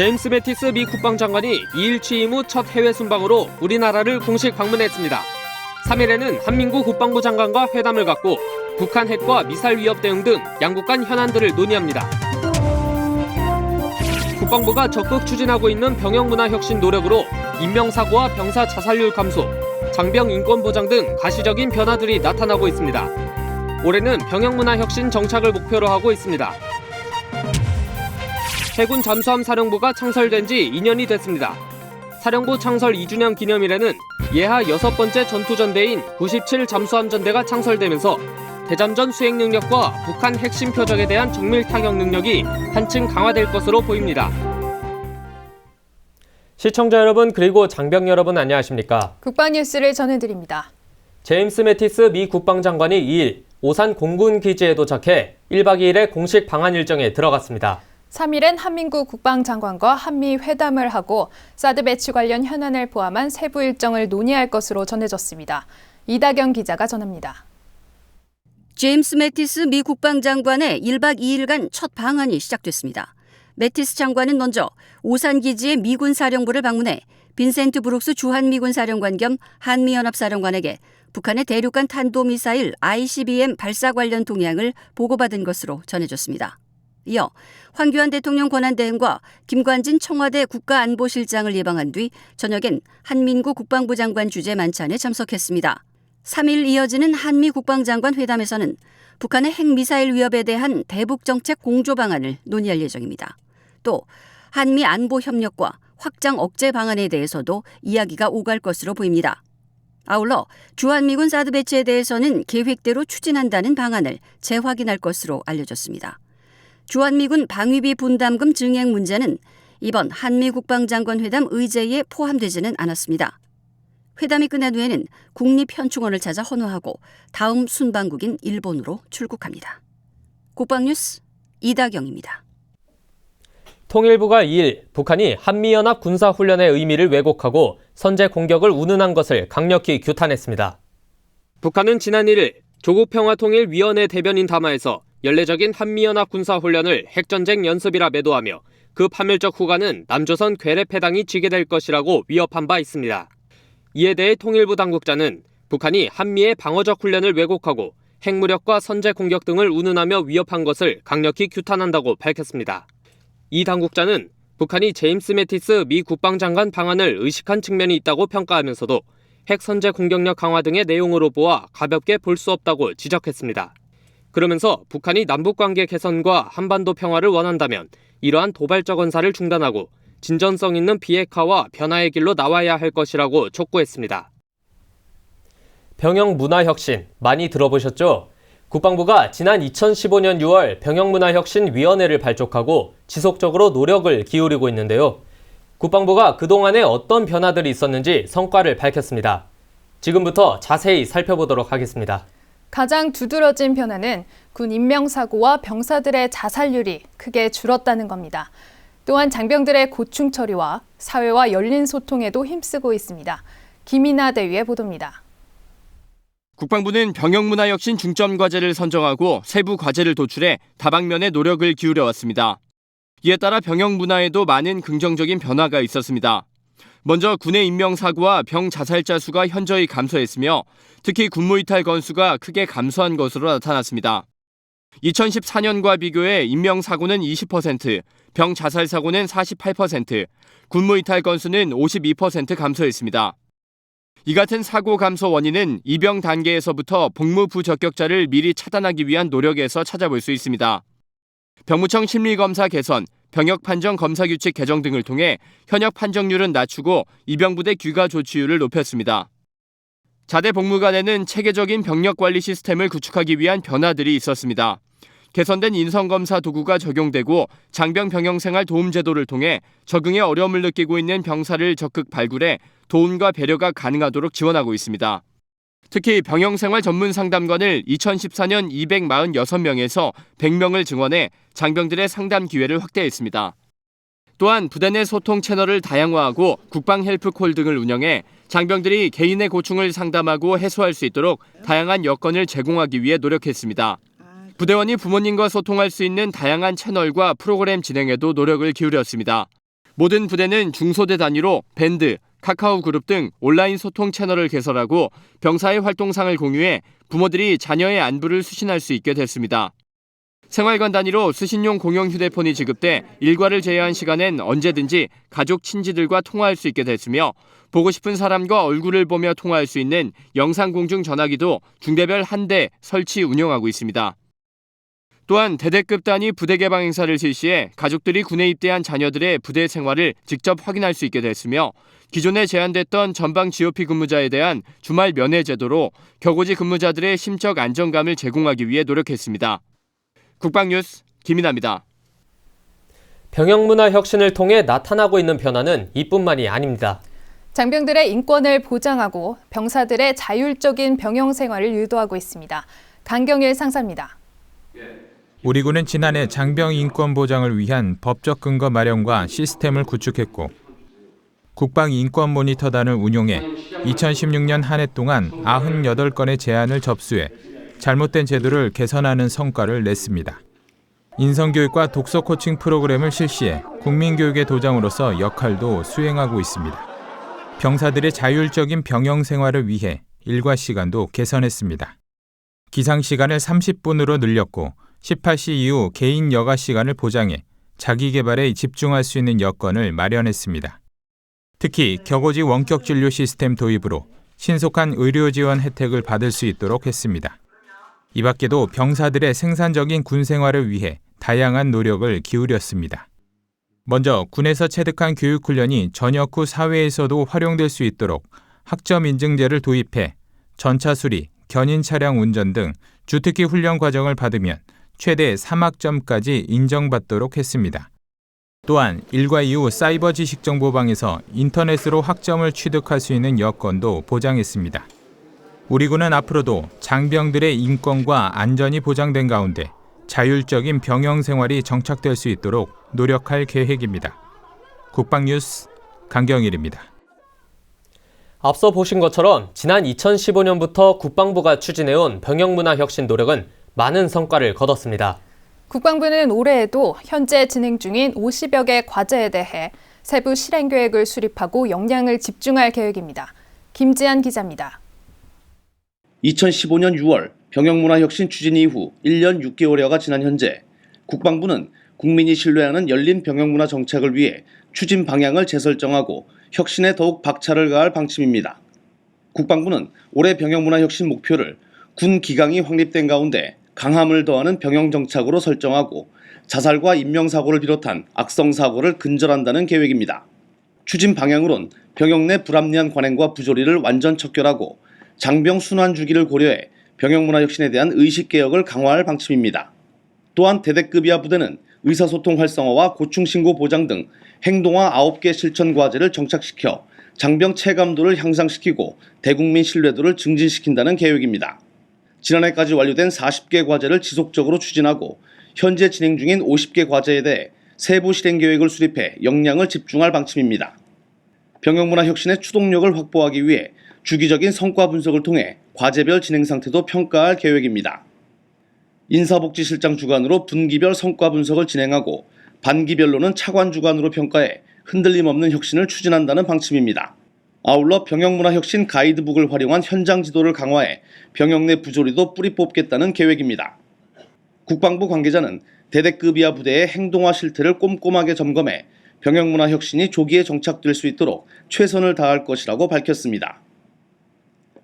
제임스 매티스 미 국방 장관이 2일 취임 후 첫 해외 순방으로 우리나라를 공식 방문했습니다. 3일에는 한민구 국방부 장관과 회담을 갖고 북한 핵과 미사일 위협 대응 등 양국 간 현안들을 논의합니다. 국방부가 적극 추진하고 있는 병영 문화 혁신 노력으로 인명 사고와 병사 자살률 감소, 장병 인권 보장 등 가시적인 변화들이 나타나고 있습니다. 올해는 병영 문화 혁신 정착을 목표로 하고 있습니다. 해군 잠수함 사령부가 창설된 지 2년이 됐습니다. 사령부 창설 2주년 기념일에는 예하 여섯 번째 전투전대인 97 잠수함 전대가 창설되면서 대잠전 수행 능력과 북한 핵심 표적에 대한 정밀 타격 능력이 한층 강화될 것으로 보입니다. 시청자 여러분 그리고 장병 여러분 안녕하십니까? 국방 뉴스를 전해드립니다. 제임스 매티스 미 국방장관이 2일 오산 공군 기지에 도착해 1박 2일의 공식 방한 일정에 들어갔습니다. 3일엔 한민구 국방장관과 한미 회담을 하고 사드 배치 관련 현안을 포함한 세부 일정을 논의할 것으로 전해졌습니다. 이다경 기자가 전합니다. 제임스 매티스 미 국방장관의 1박 2일간 첫 방한이 시작됐습니다. 매티스 장관은 먼저 오산 기지의 미군 사령부를 방문해 빈센트 브룩스 주한미군 사령관 겸 한미연합사령관에게 북한의 대륙간 탄도미사일 ICBM 발사 관련 동향을 보고받은 것으로 전해졌습니다. 이어 황교안 대통령 권한대행과 김관진 청와대 국가안보실장을 예방한 뒤 저녁엔 한민구 국방부 장관 주재 만찬에 참석했습니다. 3일 이어지는 한미 국방장관 회담에서는 북한의 핵미사일 위협에 대한 대북 정책 공조 방안을 논의할 예정입니다. 또 한미 안보 협력과 확장 억제 방안에 대해서도 이야기가 오갈 것으로 보입니다. 아울러 주한미군 사드 배치에 대해서는 계획대로 추진한다는 방안을 재확인할 것으로 알려졌습니다. 주한미군 방위비 분담금 증액 문제는 이번 한미 국방장관 회담 의제에 포함되지는 않았습니다. 회담이 끝난 후에는 국립현충원을 찾아 헌화하고 다음 순방국인 일본으로 출국합니다. 국방뉴스 이다경입니다. 통일부가 2일 북한이 한미연합 군사훈련의 의미를 왜곡하고 선제 공격을 운운한 것을 강력히 규탄했습니다. 북한은 지난 1일 조국평화통일위원회 대변인 담화에서 연례적인 한미연합 군사훈련을 핵전쟁 연습이라 매도하며 그 파멸적 후과는 남조선 괴뢰 패당이 지게 될 것이라고 위협한 바 있습니다. 이에 대해 통일부 당국자는 북한이 한미의 방어적 훈련을 왜곡하고 핵무력과 선제 공격 등을 운운하며 위협한 것을 강력히 규탄한다고 밝혔습니다. 이 당국자는 북한이 제임스 매티스 미 국방장관 방안을 의식한 측면이 있다고 평가하면서도 핵 선제 공격력 강화 등의 내용으로 보아 가볍게 볼 수 없다고 지적했습니다. 그러면서 북한이 남북 관계 개선과 한반도 평화를 원한다면 이러한 도발적 언사를 중단하고 진전성 있는 비핵화와 변화의 길로 나와야 할 것이라고 촉구했습니다. 병영 문화 혁신 많이 들어보셨죠? 국방부가 지난 2015년 6월 병영문화혁신위원회를 발족하고 지속적으로 노력을 기울이고 있는데요. 국방부가 그동안에 어떤 변화들이 있었는지 성과를 밝혔습니다. 지금부터 자세히 살펴보도록 하겠습니다. 가장 두드러진 변화는 군 인명사고와 병사들의 자살률이 크게 줄었다는 겁니다. 또한 장병들의 고충 처리와 사회와 열린 소통에도 힘쓰고 있습니다. 김이나 대위의 보도입니다. 국방부는 병영문화 혁신 중점 과제를 선정하고 세부 과제를 도출해 다방면의 노력을 기울여 왔습니다. 이에 따라 병영문화에도 많은 긍정적인 변화가 있었습니다. 먼저 군의 인명 사고와 병 자살자 수가 현저히 감소했으며 특히 군무 이탈 건수가 크게 감소한 것으로 나타났습니다. 2014년과 비교해 인명 사고는 20%, 병 자살 사고는 48%, 군무 이탈 건수는 52% 감소했습니다. 이 같은 사고 감소 원인은 입영 단계에서부터 복무 부적격자를 미리 차단하기 위한 노력에서 찾아볼 수 있습니다. 병무청 심리검사 개선, 병역 판정 검사 규칙 개정 등을 통해 현역 판정률은 낮추고 입영부대 귀가 조치율을 높였습니다. 자대 복무관에는 체계적인 병력 관리 시스템을 구축하기 위한 변화들이 있었습니다. 개선된 인성검사 도구가 적용되고 장병 병영생활 도움 제도를 통해 적응에 어려움을 느끼고 있는 병사를 적극 발굴해 도움과 배려가 가능하도록 지원하고 있습니다. 특히 병영생활 전문 상담관을 2014년 246명에서 100명을 증원해 장병들의 상담 기회를 확대했습니다. 또한 부대 내 소통 채널을 다양화하고 국방 헬프콜 등을 운영해 장병들이 개인의 고충을 상담하고 해소할 수 있도록 다양한 여건을 제공하기 위해 노력했습니다. 부대원이 부모님과 소통할 수 있는 다양한 채널과 프로그램 진행에도 노력을 기울였습니다. 모든 부대는 중소대 단위로 밴드, 카카오 그룹 등 온라인 소통 채널을 개설하고 병사의 활동상을 공유해 부모들이 자녀의 안부를 수신할 수 있게 됐습니다. 생활관 단위로 수신용 공용 휴대폰이 지급돼 일과를 제외한 시간엔 언제든지 가족 친지들과 통화할 수 있게 됐으며 보고 싶은 사람과 얼굴을 보며 통화할 수 있는 영상 공중 전화기도 중대별 한 대 설치 운영하고 있습니다. 또한 대대급 단위 부대 개방 행사를 실시해 가족들이 군에 입대한 자녀들의 부대 생활을 직접 확인할 수 있게 됐으며 기존에 제한됐던 전방 GOP 근무자에 대한 주말 면회 제도로 격오지 근무자들의 심적 안정감을 제공하기 위해 노력했습니다. 국방뉴스 김인아입니다. 병영문화 혁신을 통해 나타나고 있는 변화는 이뿐만이 아닙니다. 장병들의 인권을 보장하고 병사들의 자율적인 병영 생활을 유도하고 있습니다. 강경일 상사입니다. 우리 군은 지난해 장병 인권 보장을 위한 법적 근거 마련과 시스템을 구축했고 국방 인권 모니터단을 운용해 2016년 한 해 동안 98건의 제안을 접수해 잘못된 제도를 개선하는 성과를 냈습니다. 인성교육과 독서 코칭 프로그램을 실시해 국민교육의 도장으로서 역할도 수행하고 있습니다. 병사들의 자율적인 병영 생활을 위해 일과 시간도 개선했습니다. 기상 시간을 30분으로 늘렸고 18시 이후 개인 여가 시간을 보장해 자기 개발에 집중할 수 있는 여건을 마련했습니다. 특히 격오지 원격 진료 시스템 도입으로 신속한 의료 지원 혜택을 받을 수 있도록 했습니다. 이 밖에도 병사들의 생산적인 군 생활을 위해 다양한 노력을 기울였습니다. 먼저 군에서 체득한 교육 훈련이 전역 후 사회에서도 활용될 수 있도록 학점 인증제를 도입해 전차 수리, 견인 차량 운전 등 주특기 훈련 과정을 받으면 최대 3학점까지 인정받도록 했습니다. 또한 일과 이후 사이버 지식 정보방에서 인터넷으로 학점을 취득할 수 있는 여건도 보장했습니다. 우리 군은 앞으로도 장병들의 인권과 안전이 보장된 가운데 자율적인 병영 생활이 정착될 수 있도록 노력할 계획입니다. 국방뉴스 강경일입니다. 앞서 보신 것처럼 지난 2015년부터 국방부가 추진해온 병영 문화 혁신 노력은 많은 성과를 거뒀습니다. 국방부는 올해에도 현재 진행 중인 50여 개 과제에 대해 세부 실행 계획을 수립하고 역량을 집중할 계획입니다. 김지한 기자입니다. 2015년 6월 병영문화혁신 추진 이후 1년 6개월여가 지난 현재 국방부는 국민이 신뢰하는 열린 병영문화 정책을 위해 추진 방향을 재설정하고 혁신에 더욱 박차를 가할 방침입니다. 국방부는 올해 병영문화 혁신 목표를 군 기강이 확립된 가운데 강함을 더하는 병영 정착으로 설정하고 자살과 인명사고를 비롯한 악성사고를 근절한다는 계획입니다. 추진 방향으론 병영 내 불합리한 관행과 부조리를 완전 척결하고 장병 순환 주기를 고려해 병영 문화 혁신에 대한 의식 개혁을 강화할 방침입니다. 또한 대대급 이하 부대는 의사소통 활성화와 고충 신고 보장 등 행동화 9개 실천 과제를 정착시켜 장병 체감도를 향상시키고 대국민 신뢰도를 증진시킨다는 계획입니다. 지난해까지 완료된 40개 과제를 지속적으로 추진하고 현재 진행 중인 50개 과제에 대해 세부 실행 계획을 수립해 역량을 집중할 방침입니다. 병영문화 혁신의 추동력을 확보하기 위해 주기적인 성과 분석을 통해 과제별 진행 상태도 평가할 계획입니다. 인사복지실장 주관으로 분기별 성과 분석을 진행하고 반기별로는 차관 주관으로 평가해 흔들림 없는 혁신을 추진한다는 방침입니다. 아울러 병영문화혁신 가이드북을 활용한 현장 지도를 강화해 병영 내 부조리도 뿌리 뽑겠다는 계획입니다. 국방부 관계자는 대대급 이하 부대의 행동화 실태를 꼼꼼하게 점검해 병영문화혁신이 조기에 정착될 수 있도록 최선을 다할 것이라고 밝혔습니다.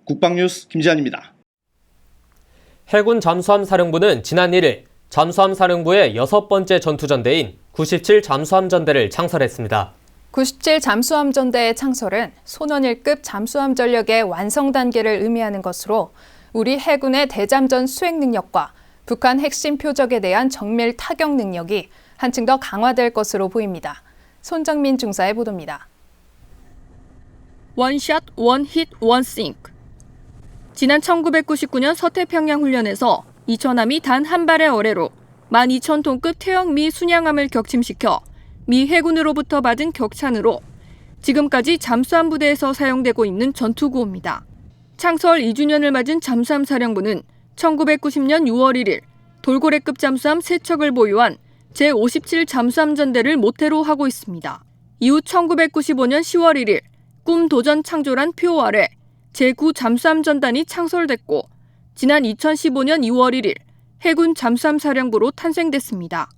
국방뉴스 김지한입니다. 해군 잠수함 사령부는 지난 1일 잠수함 사령부의 여섯 번째 전투전대인 97 잠수함 전대를 창설했습니다. 97 잠수함 전대의 창설은 1급 잠수함 전력의 완성 단계를 의미하는 것으로 우리 해군의 대잠전 수행 능력과 북한 핵심 표적에 대한 정밀 타격 능력이 한층 더 강화될 것으로 보입니다. 손정민 중사의 보도입니다. 원샷, 원힛, 원싱크. 지난 1999년 서태평양 훈련에서 이천함이 단 한 발의 어뢰로 12,000톤급 태영미 순양함을 격침시켜 미 해군으로부터 받은 격찬으로 지금까지 잠수함 부대에서 사용되고 있는 전투구호입니다. 창설 2주년을 맞은 잠수함 사령부는 1990년 6월 1일 돌고래급 잠수함 3척을 보유한 제57 잠수함 전대를 모태로 하고 있습니다. 이후 1995년 10월 1일 꿈 도전 창조란 표 아래 제9 잠수함 전단이 창설됐고 지난 2015년 2월 1일 해군 잠수함 사령부로 탄생됐습니다.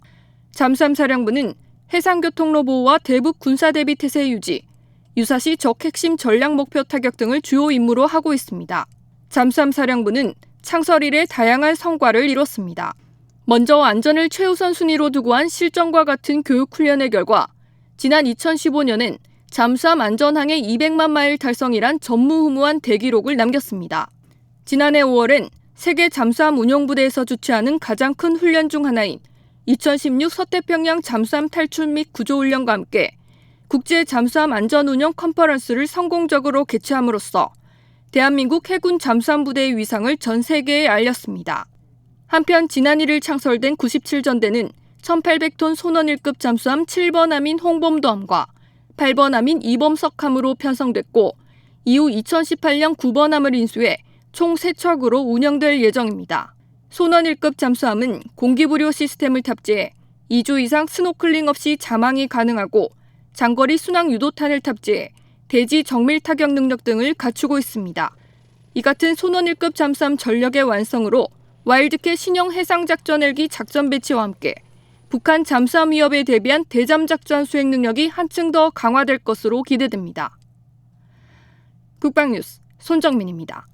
잠수함 사령부는 해상교통로 보호와 대북 군사 대비 태세 유지, 유사시 적 핵심 전략 목표 타격 등을 주요 임무로 하고 있습니다. 잠수함 사령부는 창설 이래 다양한 성과를 이뤘습니다. 먼저 안전을 최우선 순위로 두고 한 실전과 같은 교육 훈련의 결과 지난 2015년엔 잠수함 안전항해 200만 마일 달성이란 전무후무한 대기록을 남겼습니다. 지난해 5월엔 세계 잠수함 운용부대에서 주최하는 가장 큰 훈련 중 하나인 2016 서태평양 잠수함 탈출 및 구조 훈련과 함께 국제 잠수함 안전 운영 컨퍼런스를 성공적으로 개최함으로써 대한민국 해군 잠수함 부대의 위상을 전 세계에 알렸습니다. 한편 지난 1일 창설된 97전대는 1800톤 손원 1급 잠수함 7번 함인 홍범도함과 8번 함인 이범석함으로 편성됐고 이후 2018년 9번 함을 인수해 총 3척으로 운영될 예정입니다. 손원 1급 잠수함은 공기부료 시스템을 탑재해 2주 이상 스노클링 없이 자망이 가능하고 장거리 순항 유도탄을 탑재해 대지 정밀 타격 능력 등을 갖추고 있습니다. 이 같은 손원 1급 잠수함 전력의 완성으로 와일드캣 신형 해상작전 헬기 작전 배치와 함께 북한 잠수함 위협에 대비한 대잠 작전 수행 능력이 한층 더 강화될 것으로 기대됩니다. 국방뉴스 손정민입니다.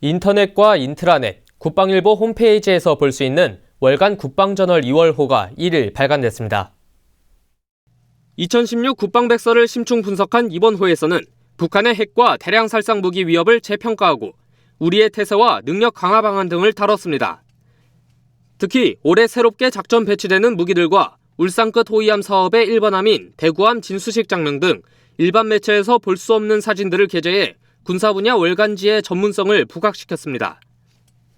인터넷과 인트라넷, 국방일보 홈페이지에서 볼 수 있는 월간 국방저널 2월호가 1일 발간됐습니다. 2016 국방백서를 심층 분석한 이번 호에서는 북한의 핵과 대량 살상 무기 위협을 재평가하고 우리의 태세와 능력 강화 방안 등을 다뤘습니다. 특히 올해 새롭게 작전 배치되는 무기들과 울산 끝 호위함 사업의 일반함인 대구함 진수식 장면 등 일반 매체에서 볼 수 없는 사진들을 게재해 군사 분야 월간지의 전문성을 부각시켰습니다.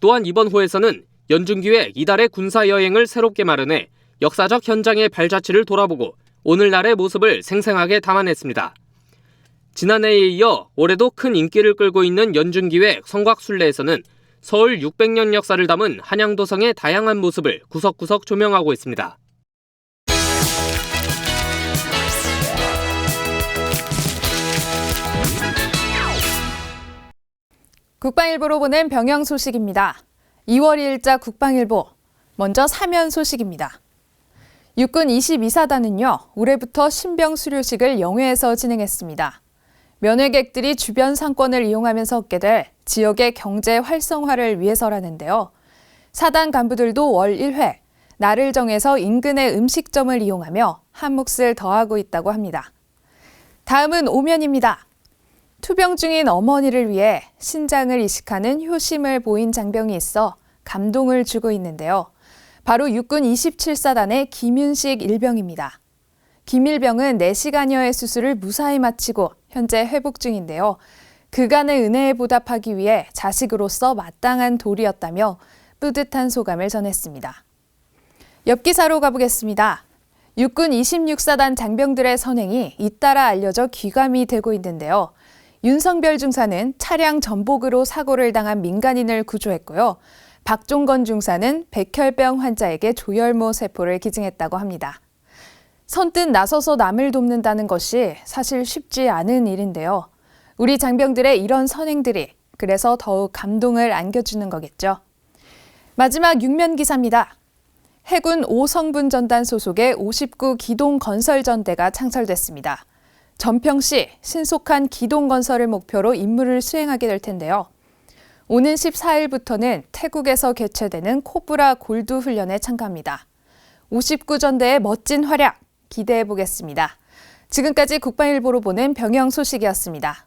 또한 이번 호에서는 연중기획 이달의 군사 여행을 새롭게 마련해 역사적 현장의 발자취를 돌아보고 오늘날의 모습을 생생하게 담아냈습니다. 지난해에 이어 올해도 큰 인기를 끌고 있는 연중기획 성곽순례에서는 서울 600년 역사를 담은 한양도성의 다양한 모습을 구석구석 조명하고 있습니다. 국방일보로 보는 병영 소식입니다. 2월 2일자 국방일보. 먼저 사면 소식입니다. 육군 22사단은요, 올해부터 신병 수료식을 영해에서 진행했습니다. 면회객들이 주변 상권을 이용하면서 얻게 될 지역의 경제 활성화를 위해서라는데요. 사단 간부들도 월 1회, 날을 정해서 인근의 음식점을 이용하며 한 몫을 더하고 있다고 합니다. 다음은 오면입니다. 투병 중인 어머니를 위해 신장을 이식하는 효심을 보인 장병이 있어 감동을 주고 있는데요. 바로 육군 27사단의 김윤식 일병입니다. 김 일병은 4시간여의 수술을 무사히 마치고 현재 회복 중인데요. 그간의 은혜에 보답하기 위해 자식으로서 마땅한 도리였다며 뿌듯한 소감을 전했습니다. 옆 기사로 가보겠습니다. 육군 26사단 장병들의 선행이 잇따라 알려져 귀감이 되고 있는데요. 윤성별 중사는 차량 전복으로 사고를 당한 민간인을 구조했고요. 박종건 중사는 백혈병 환자에게 조혈모 세포를 기증했다고 합니다. 선뜻 나서서 남을 돕는다는 것이 사실 쉽지 않은 일인데요. 우리 장병들의 이런 선행들이 그래서 더욱 감동을 안겨주는 거겠죠. 마지막 육면 기사입니다. 해군 5성분 전단 소속의 59 기동 건설 전대가 창설됐습니다. 전평시 신속한 기동 건설을 목표로 임무를 수행하게 될 텐데요. 오는 14일부터는 태국에서 개최되는 코브라 골드 훈련에 참가합니다. 59전대의 멋진 활약 기대해 보겠습니다. 지금까지 국방일보로 보는 병영 소식이었습니다.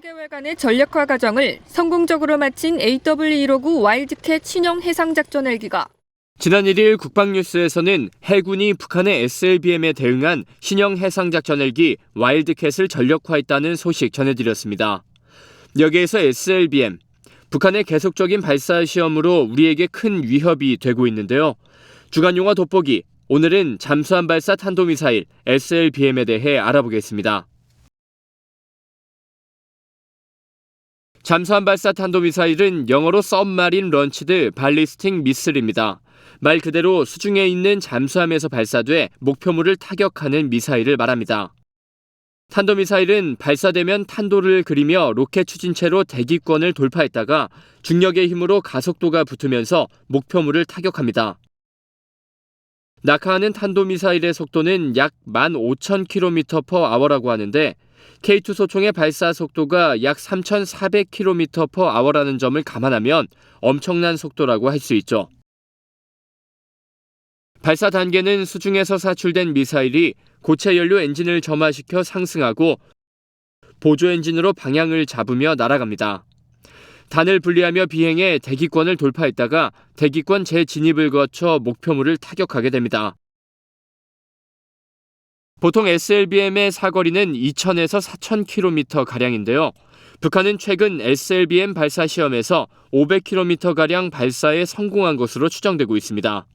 7개월간의 전력화 과정을 성공적으로 마친 AW159 와일드캣 신형 해상작전 헬기가 지난 1일 국방뉴스에서는 해군이 북한의 SLBM에 대응한 신형 해상작전 헬기 와일드캣을 전력화했다는 소식 전해드렸습니다. 여기에서 SLBM, 북한의 계속적인 발사 시험으로 우리에게 큰 위협이 되고 있는데요. 주간 용어 돋보기, 오늘은 잠수함 발사 탄도미사일 SLBM에 대해 알아보겠습니다. 잠수함 발사 탄도미사일은 영어로 Submarine Launched Ballistic Missile입니다. 말 그대로 수중에 있는 잠수함에서 발사돼 목표물을 타격하는 미사일을 말합니다. 탄도미사일은 발사되면 탄도를 그리며 로켓 추진체로 대기권을 돌파했다가 중력의 힘으로 가속도가 붙으면서 목표물을 타격합니다. 낙하하는 탄도미사일의 속도는 약 15,000km/h라고 하는데 K2 소총의 발사 속도가 약 3,400km/h라는 점을 감안하면 엄청난 속도라고 할 수 있죠. 발사 단계는 수중에서 사출된 미사일이 고체 연료 엔진을 점화시켜 상승하고 보조 엔진으로 방향을 잡으며 날아갑니다. 단을 분리하며 비행해 대기권을 돌파했다가 대기권 재진입을 거쳐 목표물을 타격하게 됩니다. 보통 SLBM의 사거리는 2,000에서 4,000km 가량인데요. 북한은 최근 SLBM 발사 시험에서 500km 가량 발사에 성공한 것으로 추정되고 있습니다.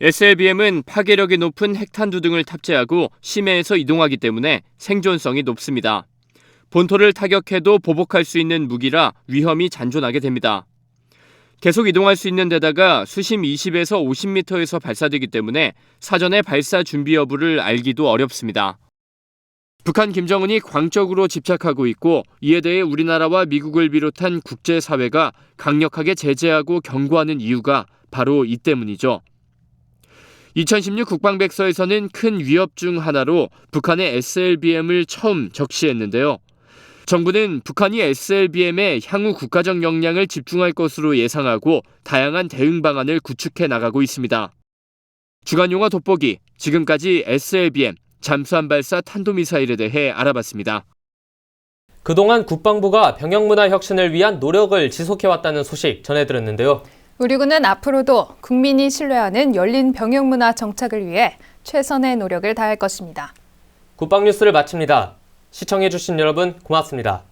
SLBM은 파괴력이 높은 핵탄두 등을 탑재하고 심해에서 이동하기 때문에 생존성이 높습니다. 본토를 타격해도 보복할 수 있는 무기라 위험이 잔존하게 됩니다. 계속 이동할 수 있는 데다가 수심 20에서 50m에서 발사되기 때문에 사전에 발사 준비 여부를 알기도 어렵습니다. 북한 김정은이 광적으로 집착하고 있고 이에 대해 우리나라와 미국을 비롯한 국제사회가 강력하게 제재하고 경고하는 이유가 바로 이 때문이죠. 2016 국방백서에서는 큰 위협 중 하나로 북한의 SLBM을 처음 적시했는데요. 정부는 북한이 SLBM에 향후 국가적 역량을 집중할 것으로 예상하고 다양한 대응 방안을 구축해 나가고 있습니다. 주간 용어 돋보기 지금까지 SLBM 잠수함 발사 탄도미사일에 대해 알아봤습니다. 그동안 국방부가 병영문화 혁신을 위한 노력을 지속해왔다는 소식 전해드렸는데요. 우리 군은 앞으로도 국민이 신뢰하는 열린 병영문화 정착을 위해 최선의 노력을 다할 것입니다. 국방뉴스를 마칩니다. 시청해주신 여러분 고맙습니다.